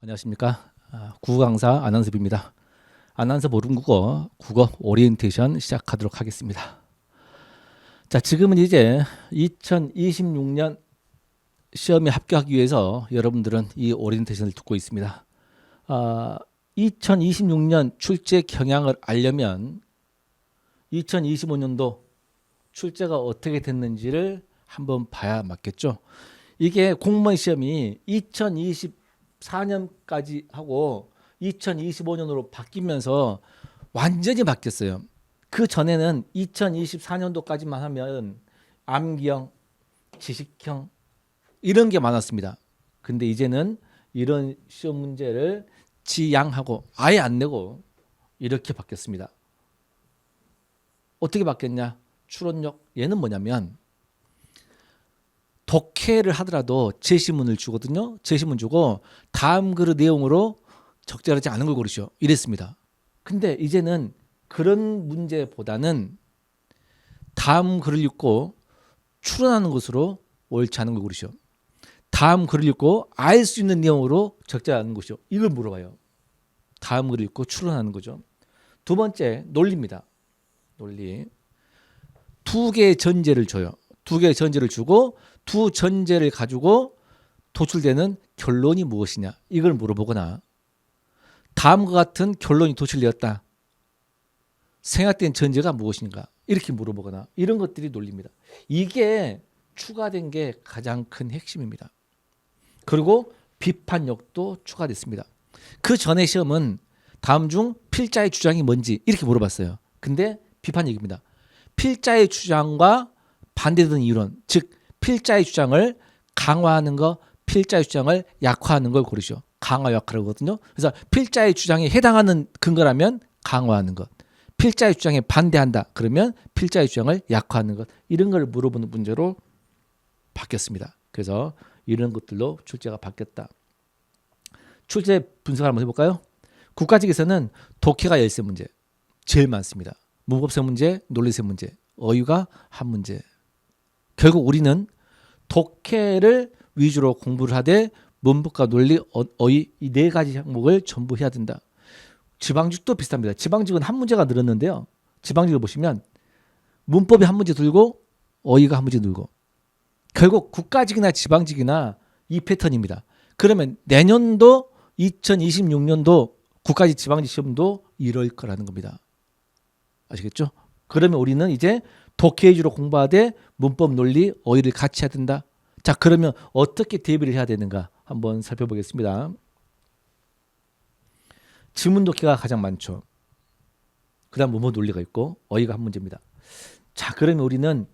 안녕하십니까. 아, 국어 강사 안한섭입니다. 안한섭 모르국어 국어 오리엔테이션 시작하도록 하겠습니다. 자, 지금은 이제 2026년 시험에 합격하기 위해서 여러분들은 이 오리엔테이션을 듣고 있습니다. 아, 2026년 출제 경향을 알려면 2025년도 출제가 어떻게 됐는지를 한번 봐야 맞겠죠. 이게 공무원 시험이 2024년까지 하고 2025년으로 바뀌면서 완전히 바뀌었어요. 그 전에는 2024년도까지만 하면 암기형, 지식형 이런 게 많았습니다. 근데 이제는 이런 시험 문제를 지양하고 아예 안 내고 이렇게 바뀌었습니다. 어떻게 바뀌었냐? 추론력 얘는 뭐냐면 독해를 하더라도 제시문을 주거든요. 제시문 주고 다음 글의 내용으로 적절하지 않은 걸 고르시오. 이랬습니다. 근데 이제는 그런 문제보다는 다음 글을 읽고 추론하는 것으로 옳지 않은 걸 고르시오. 다음 글을 읽고 알 수 있는 내용으로 적절한 것이요. 이걸 물어봐요. 다음 글을 읽고 추론하는 거죠. 두 번째 논리입니다. 논리. 두 개의 전제를 줘요. 두 개의 전제를 주고 두 전제를 가지고 도출되는 결론이 무엇이냐 이걸 물어보거나 다음과 같은 결론이 도출되었다. 생각된 전제가 무엇인가 이렇게 물어보거나 이런 것들이 논리입니다. 이게 추가된 게 가장 큰 핵심입니다. 그리고 비판력도 추가됐습니다. 그 전에 시험은 다음 중 필자의 주장이 뭔지 이렇게 물어봤어요. 근데 비판력입니다. 필자의 주장과 반대되는 이론, 즉 필자의 주장을 강화하는 거, 필자의 주장을 약화하는 걸 고르시오. 강화 약화라거든요. 그래서 필자의 주장에 해당하는 근거라면 강화하는 것. 필자의 주장에 반대한다. 그러면 필자의 주장을 약화하는 것. 이런 걸 물어보는 문제로 바뀌었습니다. 그래서 이런 것들로 출제가 바뀌었다. 출제 분석을 한번 해볼까요? 국가직에서는 독해가 열세 문제 제일 많습니다. 문법성 문제, 논리성 문제, 어휘가 한 문제. 결국 우리는 독해를 위주로 공부를 하되 문법과 논리, 어- 어휘 이 네 가지 항목을 전부 해야 된다. 지방직도 비슷합니다. 지방직은 한 문제가 늘었는데요. 지방직을 보시면 문법이 한 문제 들고 어휘가 한 문제 늘고 결국 국가직이나 지방직이나 이 패턴입니다. 그러면 내년도 2026년도 국가직 지방직 시험도 이럴 거라는 겁니다. 아시겠죠? 그러면 우리는 이제 독해 위주로 공부하되 문법 논리 어휘를 같이 해야 된다. 자, 그러면 어떻게 대비를 해야 되는가 한번 살펴보겠습니다. 지문 독해가 가장 많죠. 그 다음 문법 논리가 있고 어휘가 한 문제입니다. 자, 그러면 우리는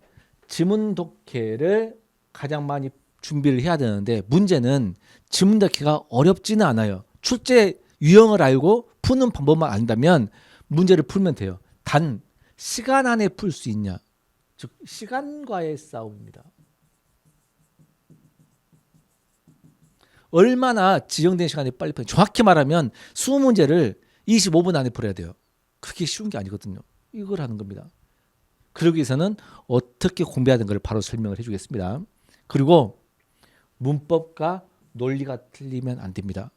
지문 독해를 가장 많이 준비를 해야 되는데 문제는 지문 독해가 어렵지는 않아요. 출제 유형을 알고 푸는 방법만 안다면 문제를 풀면 돼요. 단 시간 안에 풀 수 있냐? 즉 시간과의 싸움입니다. 얼마나 지정된 시간에 빨리 풀 정확히 말하면 20문제를 25분 안에 풀어야 돼요. 그게 쉬운 게 아니거든요. 이걸 하는 겁니다. 그러기 위해서는 어떻게 공부해야 되는 걸 바로 설명을 해주겠습니다. 그리고 문법과 논리가 틀리면 안 됩니다.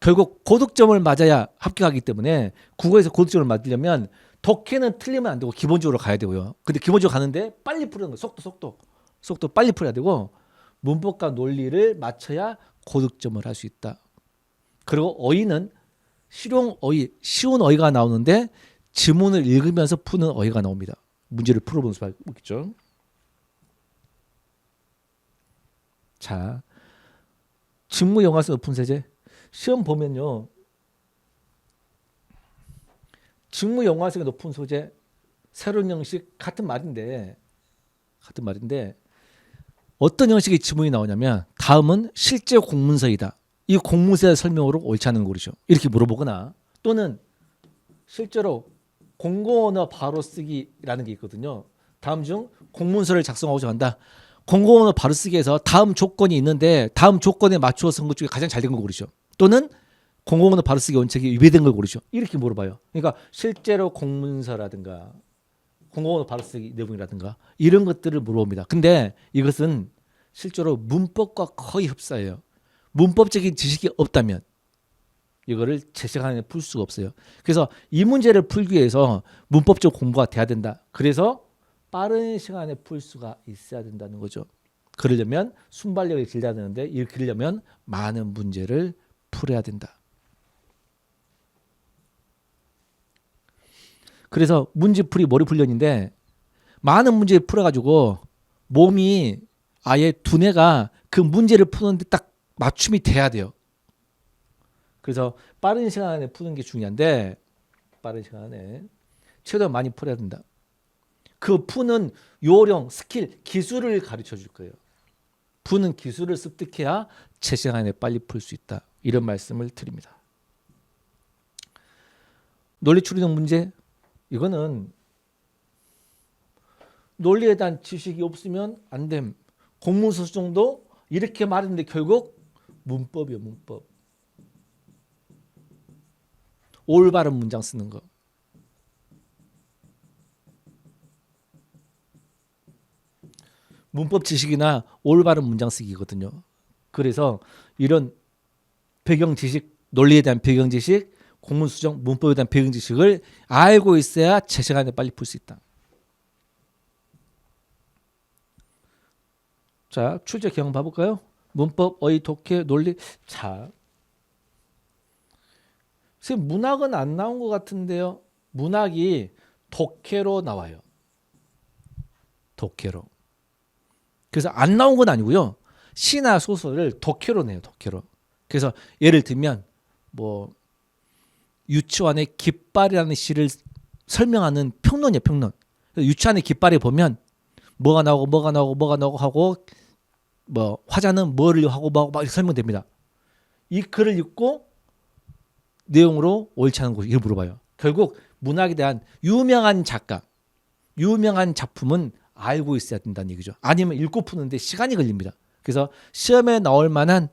결국 고득점을 맞아야 합격하기 때문에 국어에서 고득점을 맞으려면 독해는 틀리면 안 되고 기본적으로 가야 되고요. 근데 기본적으로 가는데 빨리 푸는 거 속도 속도 속도 빨리 풀어야 되고 문법과 논리를 맞춰야 고득점을 할 수 있다. 그리고 어휘는 실용 어휘 쉬운 어휘가 나오는데 지문을 읽으면서 푸는 어휘가 나옵니다. 문제를 풀어보는 수밖에 없겠죠. 자, 직무 영화성 높은 세제 시험 보면요. 직무 영화성이 높은 소재 새로운 형식 같은 말인데 같은 말인데 어떤 형식의 지문이 나오냐면 다음은 실제 공문서이다. 이 공문서의 설명으로 옳지 않은 거죠. 이렇게 물어보거나 또는 실제로 공고언어 바로 쓰기라는 게 있거든요. 다음 중 공문서를 작성하고자 한다. 공고언어 바로 쓰기에서 다음 조건이 있는데 다음 조건에 맞추어 쓴 것 중에 가장 잘된걸 고르죠. 또는 공공언어 바로 쓰기 원칙이 위배된 걸 고르죠. 이렇게 물어봐요. 그러니까 실제로 공문서라든가 공공언어 바로 쓰기 내용이라든가 이런 것들을 물어봅니다. 근데 이것은 실제로 문법과 거의 흡사해요. 문법적인 지식이 없다면 이거를 제 시간에 풀 수가 없어요. 그래서 이 문제를 풀기 위해서 문법적 공부가 돼야 된다. 그래서 빠른 시간에 풀 수가 있어야 된다는 거죠. 그러려면 순발력이 길러야 되는데 이 길려면 많은 문제를 풀어야 된다. 그래서 문제풀이 머리 훈련인데 많은 문제를 풀어가지고 몸이 아예 두뇌가 그 문제를 푸는데 딱 맞춤이 돼야 돼요. 그래서 빠른 시간에 푸는 게 중요한데 빠른 시간에 최대한 많이 풀어야 된다. 그 푸는 요령, 스킬, 기술을 가르쳐 줄 거예요. 푸는 기술을 습득해야 제 시간에 빨리 풀 수 있다. 이런 말씀을 드립니다. 논리 추리력 문제 이거는 논리에 대한 지식이 없으면 안 됨. 공문서 수정도 이렇게 말했는데 결국 문법이요, 문법. 올바른 문장 쓰는 거. 문법 지식이나 올바른 문장 쓰기거든요. 그래서 이런 배경 지식, 논리에 대한 배경 지식, 공문 수정, 문법에 대한 배경 지식을 알고 있어야 제 시간에 빨리 풀 수 있다. 자, 출제 경험 봐볼까요? 문법, 어휘, 독해, 논리. 자, 선생님 문학은 안 나온 것 같은데요. 문학이 독해로 나와요. 독해로. 그래서 안 나온 건 아니고요. 시나 소설을 독해로 내요. 독해로. 그래서 예를 들면 뭐 유치원의 깃발이라는 시를 설명하는 평론이에요. 평론. 유치원의 깃발에 보면 뭐가 나오고 뭐가 나오고 뭐가 나오고 하고 뭐 화자는 뭐를 하고 뭐하고 막 이렇게 설명됩니다. 이 글을 읽고 내용으로 옳지 않은 것을 물어봐요. 결국 문학에 대한 유명한 작가, 유명한 작품은 알고 있어야 된다는 얘기죠. 아니면 읽고 푸는데 시간이 걸립니다. 그래서 시험에 나올 만한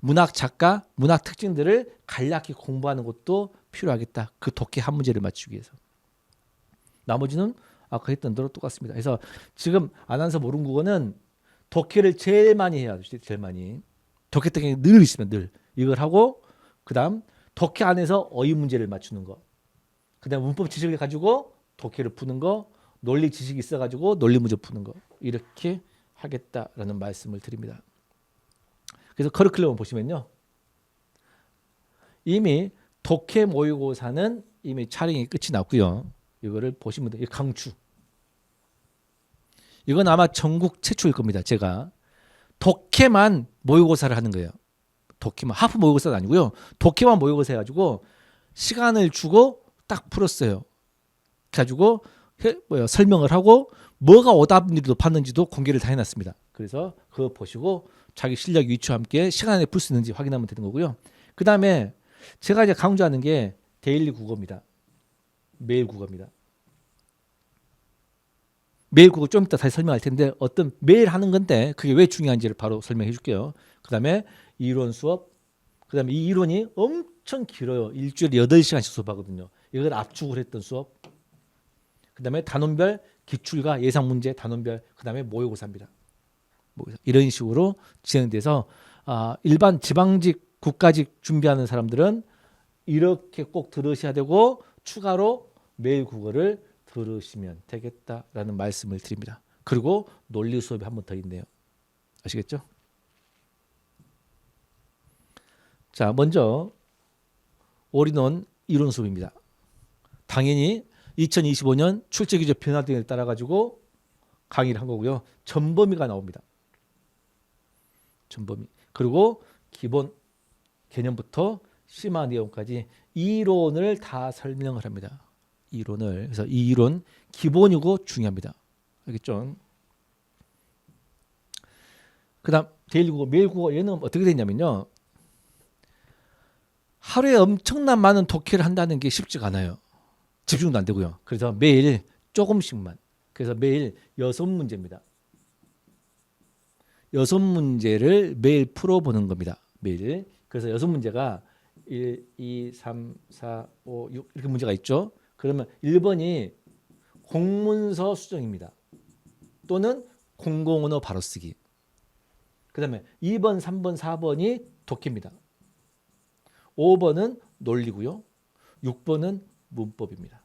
문학 작가, 문학 특징들을 간략히 공부하는 것도 필요하겠다. 그 독해 한 문제를 맞추기 위해서. 나머지는 아까 했던 대로 똑같습니다. 그래서 지금 아나운서 모르는 국어는 독해를 제일 많이 해야 돼요. 제일 많이. 독해 특징이 늘 있으면 늘 이걸 하고 그다음 독해 안에서 어휘 문제를 맞추는 거. 그다음 문법 지식을 가지고 독해를 푸는 거, 논리 지식이 있어 가지고 논리 문제 푸는 거. 이렇게 하겠다라는 말씀을 드립니다. 그래서 커리큘럼 보시면요. 이미 독해 모의고사는 이미 촬영이 끝이 났고요. 이거를 보시면 돼요. 이 강추. 이건 아마 전국 최초일 겁니다. 제가 독해만 모의고사를 하는 거예요. 독해만 하프 모의고사도 아니고요. 독해만 모의고사 해가지고 시간을 주고 딱 풀었어요. 가지고 해- 뭐야, 설명을 하고 뭐가 오답률이 높았는지도 공개를 다 해놨습니다. 그래서 그거 보시고 자기 실력 위치와 함께 시간 안에 풀 수 있는지 확인하면 되는 거고요. 그 다음에 제가 이제 강조하는 게 데일리 국어입니다. 매일 국어입니다. 매일 국어 좀 이따 다시 설명할 텐데 어떤 매일 하는 건데 그게 왜 중요한지를 바로 설명해 줄게요. 그 다음에 이론 수업, 그 다음에 이 이론이 엄청 길어요. 일주일에 8시간씩 수업하거든요. 이걸 압축을 했던 수업. 그 다음에 단원별 기출과 예상 문제 단원별 그 다음에 모의고사입니다. 모의고사. 이런 식으로 진행돼서 아, 일반 지방직 국가직 준비하는 사람들은 이렇게 꼭 들으셔야 되고 추가로 매일 국어를 들으시면 되겠다라는 말씀을 드립니다. 그리고 논리 수업이 한 번 더 있네요. 아시겠죠? 자, 먼저 올인원 이론 수업입니다. 당연히 2025년 출제 규제 변화 등에 따라 가지고 강의를 한 거고요. 전범위가 나옵니다. 전범위. 그리고 기본 개념부터 심화 내용까지 이론을 다 설명을 합니다. 이론을. 그래서 이 이론 기본이고 중요합니다. 알겠죠? 그다음 데일리 국어, 매일 국어 얘는 어떻게 되냐면요. 하루에 엄청난 많은 독해를 한다는 게 쉽지가 않아요. 집중도 안 되고요. 그래서 매일 조금씩만. 그래서 매일 여섯 문제입니다. 여섯 문제를 매일 풀어보는 겁니다. 매일. 그래서 여섯 문제가 1, 2, 3, 4, 5, 6 이렇게 문제가 있죠. 그러면 1번이 공문서 수정입니다. 또는 공공언어 바로 쓰기. 그 다음에 2번, 3번, 4번이 독해입니다. 5번은 논리고요. 6번은 문법입니다.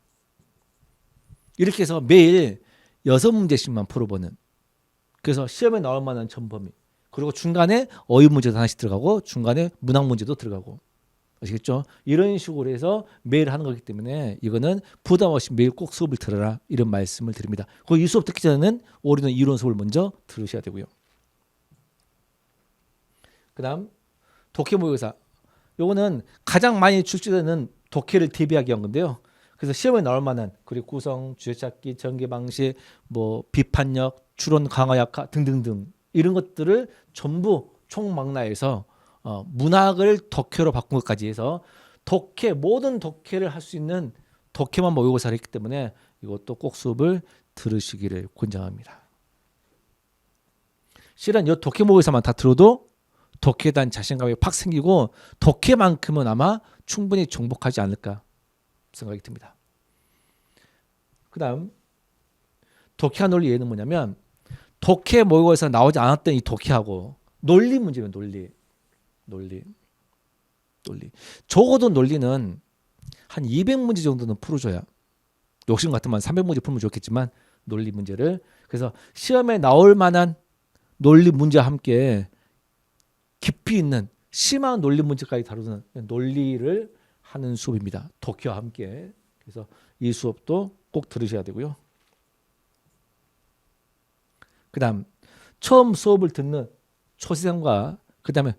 이렇게 해서 매일 여섯 문제씩만 풀어보는 그래서 시험에 나올 만한 전범위 그리고 중간에 어휘 문제도 하나씩 들어가고 중간에 문학 문제도 들어가고 아시겠죠? 이런 식으로 해서 매일 하는 거기 때문에 이거는 부담 없이 매일 꼭 수업을 들어라 이런 말씀을 드립니다. 그리고 이 수업 듣기 전에는 올해는 이론 수업을 먼저 들으셔야 되고요. 그다음 독해 모의고사 요거는 가장 많이 출제되는 독해를 대비하기 위한 건데요. 그래서 시험에 나올 만한 그리고 구성, 주제 찾기, 전개 방식, 뭐 비판력, 추론 강화 약화 등등등 이런 것들을 전부 총망라해서 어, 문학을 독해로 바꾼 것까지 해서 독해 모든 독해를 할 수 있는 독해만 모의고사를 했기 때문에 이것도 꼭 수업을 들으시기를 권장합니다. 실은 이 독해 모의고사만 다 들어도 독해에 대한 자신감이 팍 생기고 독해만큼은 아마 충분히 정복하지 않을까 생각이 듭니다. 그다음 독해와 논리 예는 뭐냐면 독해 모의고사에서 나오지 않았던 이 독해하고 논리 문제면 논리 논리 논리 적어도 논리는 한 200문제 정도는 풀어줘야 욕심 같으면 300문제 풀면 좋겠지만 논리 문제를 그래서 시험에 나올 만한 논리 문제와 함께 깊이 있는 심한 논리 문제까지 다루는 논리를 하는 수업입니다. 독해와 함께 그래서 이 수업도 꼭 들으셔야 되고요. 그다음 처음 수업을 듣는 초시생과 그다음에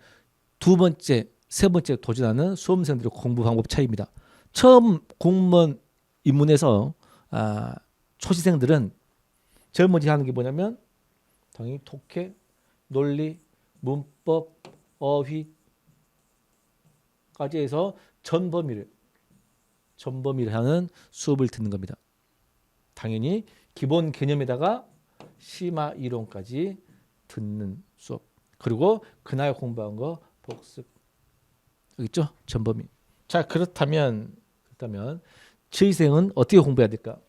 두 번째, 세 번째 도전하는 수험생들의 공부 방법 차이입니다. 처음 공무원 입문해서 아, 초시생들은 먼저 하는 게 뭐냐면 당연히 독해, 논리, 문법, 어휘까지 해서 전범위를 전범위를 하는 수업을 듣는 겁니다. 당연히 기본 개념에다가 심화 이론까지 듣는 수업. 그리고 그날 공부한 거 복습. 여기 있죠? 전범위. 자, 그렇다면 그렇다면 저희생은 어떻게 공부해야 될까?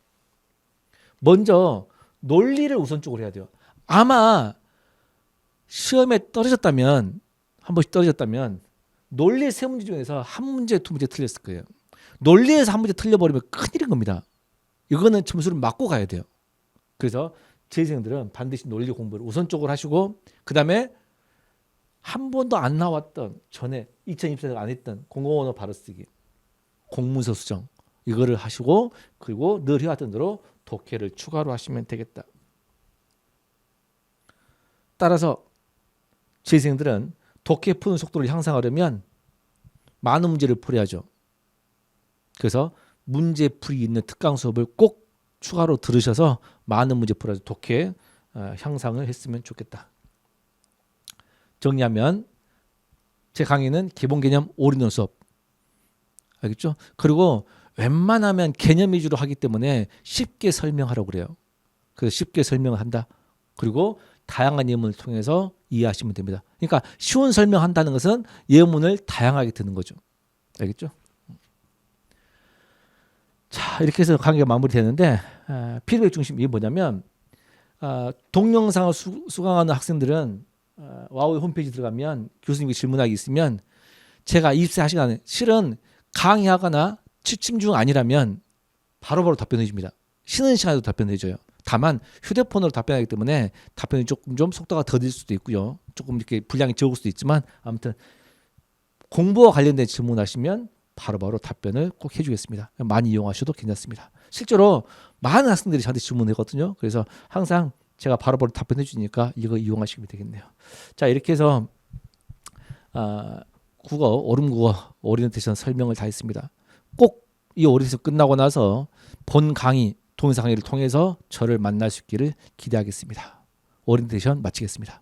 먼저 논리를 우선적으로 해야 돼요. 아마 시험에 떨어졌다면 한 번씩 떨어졌다면 논리 세 문제 중에서 한 문제, 두 문제 틀렸을 거예요. 논리에서 한 문제 틀려버리면 큰일인 겁니다. 이거는 점수를 맞고 가야 돼요. 그래서 재생들은 반드시 논리 공부를 우선적으로 하시고 그 다음에 한 번도 안 나왔던 전에 2024년 안 했던 공공언어 바로쓰기, 공문서 수정 이거를 하시고 그리고 늘 해왔던 대로 독해를 추가로 하시면 되겠다. 따라서 재생들은 독해 푸는 속도를 향상하려면 많은 문제를 풀어야죠. 그래서 문제 풀이 있는 특강 수업을 꼭 추가로 들으셔서 많은 문제 풀어서 독해 어, 향상을 했으면 좋겠다. 정리하면 제 강의는 기본 개념 올인원 수업 알겠죠? 그리고 웬만하면 개념 위주로 하기 때문에 쉽게 설명하라고 그래요. 그래서 쉽게 설명을 한다. 그리고 다양한 예문을 통해서 이해하시면 됩니다. 그러니까 쉬운 설명한다는 것은 예문을 다양하게 듣는 거죠. 알겠죠? 자 이렇게 해서 강의가 마무리되는데 아, 피드백 중심 이게 뭐냐면 아, 동영상을 수, 수강하는 학생들은 아, 와우 홈페이지 들어가면 교수님께 질문하기 있으면 제가 24시간에 실은 강의하거나 취침 중 아니라면 바로바로 답변해 줍니다. 쉬는 시간에도 답변해 줘요. 다만 휴대폰으로 답변하기 때문에 답변이 조금 좀 속도가 더딜 수도 있고요. 조금 이렇게 분량이 적을 수도 있지만 아무튼 공부와 관련된 질문하시면 바로바로 답변을 꼭 해주겠습니다. 많이 이용하셔도 괜찮습니다. 실제로 많은 학생들이 저한테 질문하거든요. 그래서 항상 제가 바로 바로 답변해 주니까 이거 이용하시면 되겠네요. 자 이렇게 해서 아, 국어 얼음국어 오리엔테이션 설명을 다 했습니다. 꼭 이 오리엔테이션 끝나고 나서 본 강의 동영상 강의를 통해서 저를 만날 수 있기를 기대하겠습니다. 오리엔테이션 마치겠습니다.